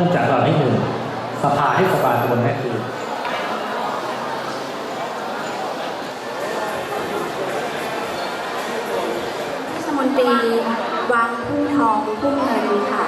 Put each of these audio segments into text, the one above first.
นื่องจากเราที่หนึ่งสภาให้สบายคนแม่คือรัฐมนตรีวังพุ่งทองพุ่งเงินค่ะ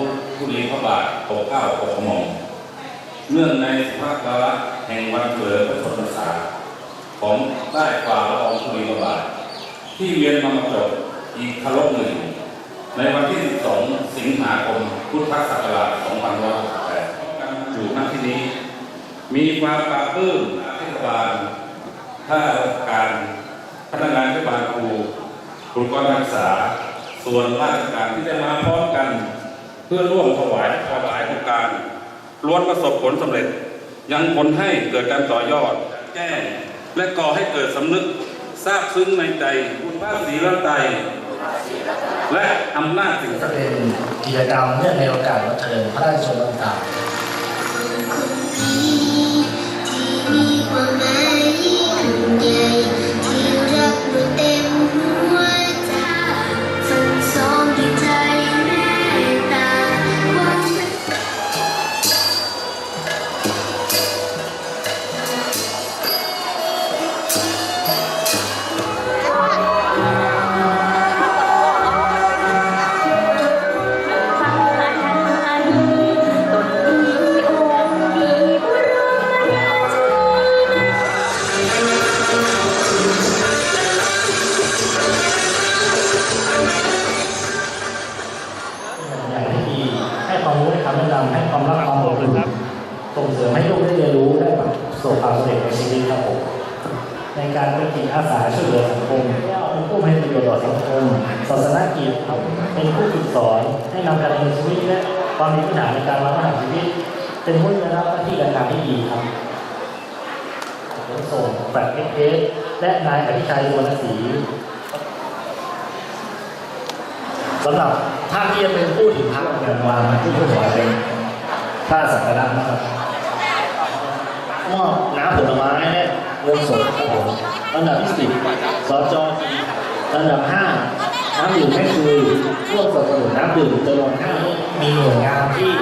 มองผู้ลีพระบาทปกเก้าปกกระหม่อมเนื่องในสภาพกาลแห่งวันเกิดพระชนมพรรษาของได้ฝ่าละอองธุลีพระบาท ที่เวียนมามาจบอีกคารบหนึ่ง ในวันที่ 12 สิงหาคม พุทธศักราช2568การอยู่ณที่นี้ มีความปราบปลื้มเทศบาลข้าราชการพนักงานเทศบาลครูบุตรกรนักศึกษาส่วนราชการที่ได้มาพร้อม พื่อร่วมถวายถวายโครงการล้วนประสบผลสำเร็จ ยังผลให้เกิดการต่อยอด แก้และก่อให้เกิดสำนึกทราบซึ้งในใจคุณพระศรีรัตน์ไตและอำนาจสิ่งศักดิ์สิทธิ์เป็นกิจกรรมเนื่องในโอกาสวันเฉลิมพระราชชนมพรรษา รู้ให้คำแนะนำให้ความรักความอบอุ่นส่งเสริมให้ลูกได้เรียนรู้ได้ประสบความสำเร็จในชีวิตครับผมในการเป็นจิตอาสาช่วยเหลือสังคมเป็นผู้ให้ประโยชน์ต่อสังคมศาสนกิจครับเป็นผู้ฝึกสอนให้นำการดำเนินชีวิตและความมีพื้นฐานในการวางแผนชีวิต เป็นผู้ได้รับหน้าที่การงานที่ดีครับขนส่งแฟลตเอสและนายอภิชัยวรรณศรี สำหรับท่านที่จะเป็นผู้ถือพระเงินวางผู้ถวายเป็นท่าสักระนะครับมอบน้ำผลไม้และเงินสดครับผมอันดับที่สิบสจอันดับห้าน้ำดื่มแม่คือร่วมสนับสนุนน้ำดื่มจำนวนห้ามีหน่วยงานที่